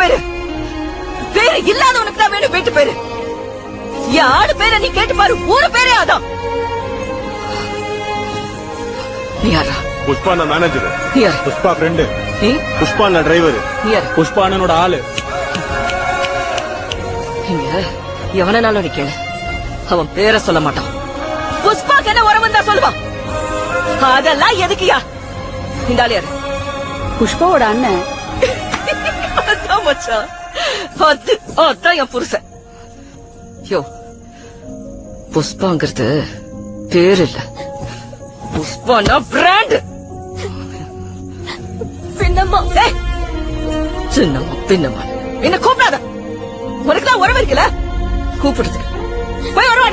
என் வீட்டு பேரு. ஆடு பேரை நீ கேட்டு பாரு ஊரு பேரே அதான். நீ யாரா புஷ்பா நான் மேனேஜர் யாரு? புஷ்பா ஃப்ரெண்டு நீ? புஷ்பா நான் டிரைவர் யாரு? புஷ்பா அண்ணனோட ஆளு. இங்க எவனாலும் நீ கேளு. அவன் பேரை சொல்ல மாட்டான். புஷ்பாக்கு என்ன உறவு தான் சொல்லுவான். அதெல்லாம் எதுக்குயா இந்த ஆளு யாரு? புஷ்பாவோட அண்ணன் மச்சான் அது அதான் என் புருஷன். யோ புஷ்பாங்கிறது பேர் இல்ல புஷ்பானா பிராண்ட். பின்னம்மா சின்னம்மா பின்னம்மா. என்ன கூப்பிடாத. உனக்கு தான் உறவு இருக்குல்ல? கூப்பிடுது போய் உறவு